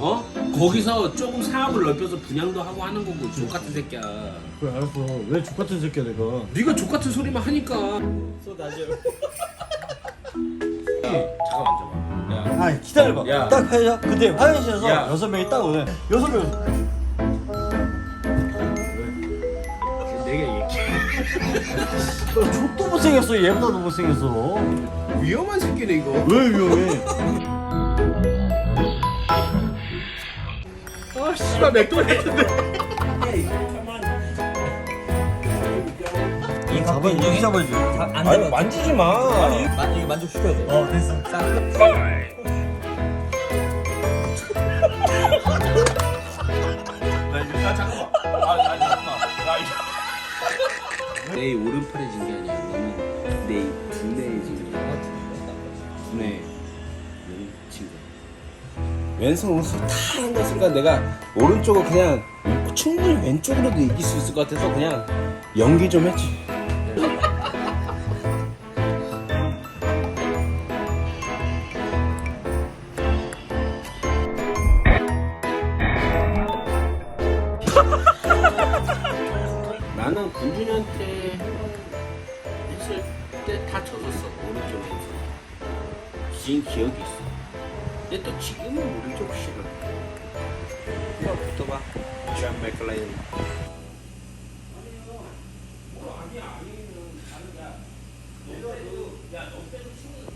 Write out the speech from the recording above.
어? 거기서 조금 사업을 넓혀서 분양도 하고 하는 거고 족 같은 새끼야. 그래 알았어 왜 족같은 새끼야 내가 네가 족 같은 소리만 하니까. 쏟아져. 잠깐 만져봐. 야. 아 기다려봐 야. 딱 해서 그때 화장실에서 야. 여섯 명이 딱 오네 여섯 명 내가 얘기해. 너 족도 못생겼어 얘보다도 못생겼어 위험한 새끼네 이거. 왜 위험해 아 씨발 맥도날드인데. 이 여기 잡아야지 안 아니 되면 만지지 마. 만 이거 만족시켜야 돼. 어 됐어 나 이거 나 잠깐만. 아, 아 잠깐만. 나 이거. 내 오른팔에 진 게 아니야. 너는 내 두뇌에 진 거야. 두뇌. 너는 친 거야. 왼손 오른손 다한 것으니까 내가 오른쪽을 그냥 충분히 왼쪽으로도 이길 수 있을 것 같아서 그냥 연기 좀 했지. 나는 군준이한테 했을 때다 젖었어 오른쪽 왼손 진 기억이 있어 근데 또 지금은 모르죠 혹시 이거 붙어봐. 존 맥클레인 아니요. 뭐 아니 아니면 다른 뭐, 야 너도 야너 빼도 친구